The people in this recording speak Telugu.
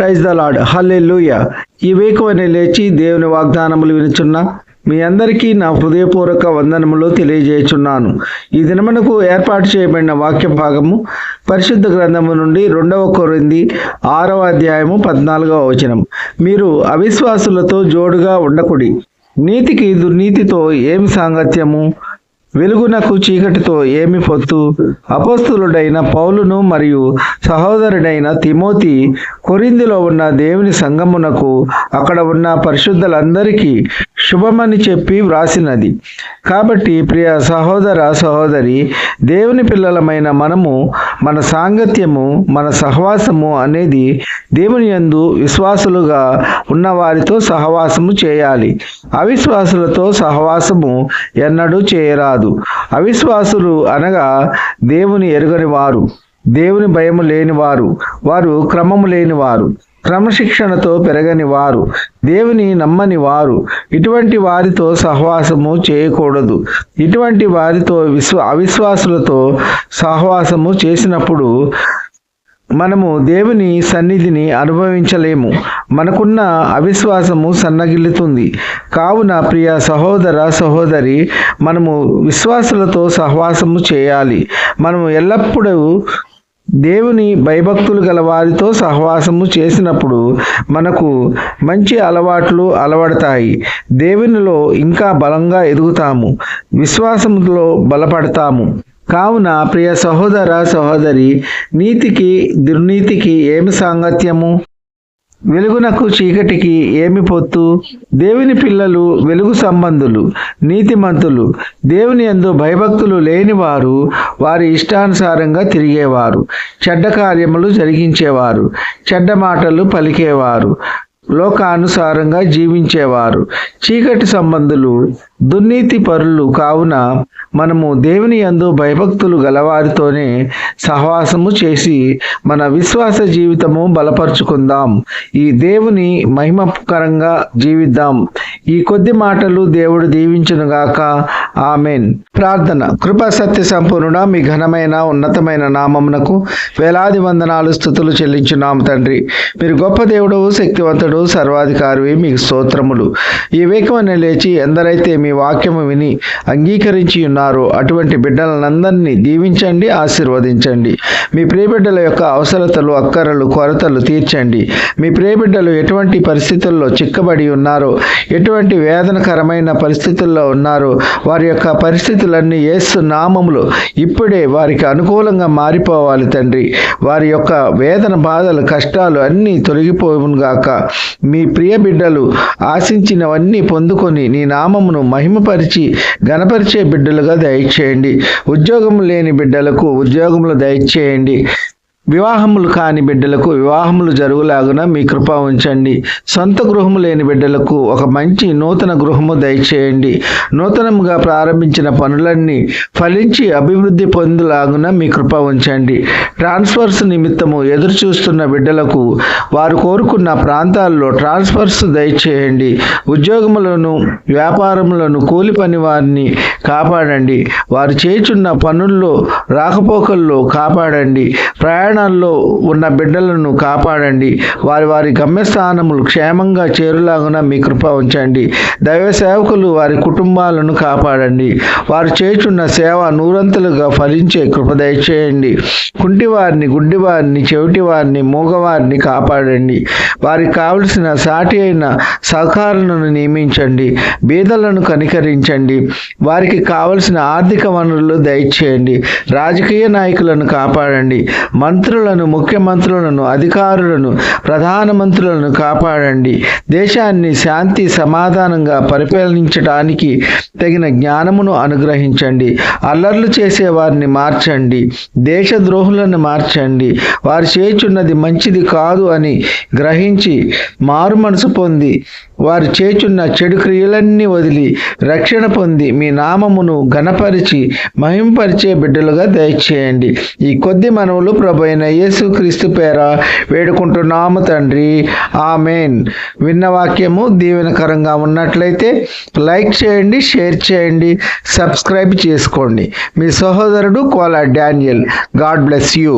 ప్రైజ్ ద లాడ్ హల్లెలూయ ఈ వేకువని లేచి దేవుని వాగ్దానములు వినుచున్న మీ అందరికీ నా హృదయపూర్వక వందనములు తెలియజేయుచున్నాను. ఈ దినమునకు ఏర్పాటు చేయబడిన వాక్య భాగము పరిశుద్ధ గ్రంథము నుండి రెండవ కొరింది ఆరవ అధ్యాయము పద్నాలుగవ వచనం మీరు అవిశ్వాసులతో జోడుగా ఉండకుడి. నీతికి దుర్నీతితో ఏమి సాంగత్యము? వెలుగునకు చీకటితో ఏమి పొత్తు? అపస్తులుడైన పౌలును మరియు సహోదరుడైన తిమోతి కొరిందిలో ఉన్న దేవుని సంగమునకు అక్కడ ఉన్న పరిశుద్ధులందరికీ శుభమని చెప్పి వ్రాసినది. కాబట్టి ప్రియ సహోదర సహోదరి దేవుని పిల్లలమైన మనము మన సాంగత్యము మన సహవాసము అనేది దేవుని యందు విశ్వాసులుగా ఉన్న వారితో సహవాసము చేయాలి. అవిశ్వాసులతో సహవాసము ఎన్నడూ చేయరాదు. అవిశ్వాసులు అనగా దేవుని ఎరుగని వారు దేవుని భయము లేనివారు వారు క్రమము లేనివారు క్రమశిక్షణతో పెరగని వారు దేవుని నమ్మని వారు. ఇటువంటి వారితో సహవాసము చేయకూడదు. ఇటువంటి వారితో విశ్వ అవిశ్వాసులతో సహవాసము చేసినప్పుడు మనము దేవుని సన్నిధిని అనుభవించలేము. మనకున్న అవిశ్వాసము సన్నగిల్లుతుంది. కావున ప్రియ సహోదర సహోదరి మనము విశ్వాసులతో సహవాసము చేయాలి. మనము ఎల్లప్పుడూ దేవుని భయభక్తులు గల వారితో సహవాసము చేసినప్పుడు మనకు మంచి అలవాట్లు అలవడతాయి. దేవునిలో ఇంకా బలంగా ఎదుగుతాము. విశ్వాసములో బలపడతాము. కావున ప్రియ సహోదర సహోదరి నీతికి దుర్నీతికి ఏమి సాంగత్యము? వెలుగునకు చీకటికి ఏమి పొత్తు? దేవుని పిల్లలు వెలుగు సంబంధులు నీతిమంతులు దేవుని యందు భయభక్తులు లేనివారు వారి ఇష్టానుసారంగా తిరిగేవారు చెడ్డ కార్యములు జరిగించేవారు చెడ్డ మాటలు పలికేవారు లోకానుసారంగా జీవించేవారు చీకటి సంబంధులు దుర్నీతి పరులు కావున మనము దేవుని యందు భయభక్తులు గలవారితోనే సహవాసము చేసి మన విశ్వాస జీవితము బలపరుచుకుందాం. ఈ దేవుని మహిమకరంగా జీవిద్దాం. ఈ కొద్ది మాటలు దేవుడు దీవించునుగాక ఆమెన్. ప్రార్థన. కృప సత్య సంపూర్ణ మీ ఘనమైన ఉన్నతమైన నామమునకు వేలాది వందనాలు స్థుతులు చెల్లించున్నాము తండ్రి. మీరు గొప్ప దేవుడు శక్తివంతుడు సర్వాధికారి మీకు స్తోత్రములు. ఈ వేకమని లేచి ఎందరైతే మీ మీ వాక్యము విని అంగీకరించి ఉన్నారో. అటువంటి బిడ్డలందరినీ దీవించండి ఆశీర్వదించండి. మీ ప్రియబిడ్డల యొక్క అవసరతలు అక్కరలు కొరతలు తీర్చండి. మీ ప్రియబిడ్డలు ఎటువంటి పరిస్థితుల్లో చిక్కబడి ఉన్నారో ఎటువంటి వేదనకరమైన పరిస్థితుల్లో ఉన్నారో వారి యొక్క పరిస్థితులన్నీ ఏసు నామములు ఇప్పుడే వారికి అనుకూలంగా మారిపోవాలి తండ్రి. వారి యొక్క వేదన బాధలు కష్టాలు అన్నీ తొలగిపోవునుగాక. మీ ప్రియ బిడ్డలు ఆశించినవన్నీ పొందుకొని నీ నామమును మహిమపరిచి గణపరిచే బిడ్డలుగా దయచేయండి. ఉద్యోగం లేని బిడ్డలకు ఉద్యోగములు దయచేయండి. వివాహములు కాని బిడ్డలకు వివాహములు జరుగులాగున మీ కృప ఉంచండి. సొంత గృహము లేని బిడ్డలకు ఒక మంచి నూతన గృహము దయచేయండి. నూతనముగా ప్రారంభించిన పనులన్నీ ఫలించి అభివృద్ధి పొందులాగున మీ కృప ఉంచండి. ట్రాన్స్ఫర్స్ నిమిత్తము ఎదురు చూస్తున్న బిడ్డలకు వారు కోరుకున్న ప్రాంతాల్లో ట్రాన్స్ఫర్స్ దయచేయండి. ఉద్యోగములను వ్యాపారములను కూలి పని వారిని కాపాడండి. వారు చేచున్న పనుల్లో రాకపోకల్లో కాపాడండి. ప్రయాణ ప్రయాణాల్లో ఉన్న బిడ్డలను కాపాడండి. వారి వారి గమ్యస్థానములు క్షేమంగా చేరులాగున మీ కృప ఉంచండి. దైవ సేవకులు వారి కుటుంబాలను కాపాడండి. వారు చేచున్న సేవ నూరంతలుగా ఫలించే కృప దయచేయండి. కుంటివారిని గుడ్డివారిని చెవిటివారిని మూగవారిని కాపాడండి. వారికి కావలసిన సాటి అయిన సహకారులను నియమించండి. బీదలను కనికరించండి. వారికి కావలసిన ఆర్థిక వనరులు దయచేయండి. రాజకీయ నాయకులను కాపాడండి. మంత్రులను ముఖ్యమంత్రులను అధికారులను ప్రధానమంత్రులను కాపాడండి. దేశాన్ని శాంతి సమాధానంగా పరిపాలించడానికి తగిన జ్ఞానమును అనుగ్రహించండి. అల్లర్లు చేసే వారిని మార్చండి. దేశద్రోహులను మార్చండి. వారు చేయుచున్నది మంచిది కాదు అని గ్రహించి మారు మనసు పొంది వారు చేచున్న చెడు క్రియలన్నీ వదిలి రక్షణ పొంది మీ నామమును ఘనపరిచి మహింపరిచే బిడ్డలుగా దయచేయండి. ఈ కొద్ది మనవులు ప్రభు అయిన యేసు క్రీస్తు పేర వేడుకుంటున్నాము తండ్రి. ఆమెన్. విన్న వాక్యము దీవెనకరంగా ఉన్నట్లయితే లైక్ చేయండి షేర్ చేయండి సబ్స్క్రైబ్ చేసుకోండి. మీ సహోదరుడు Kola Daniel. God bless you.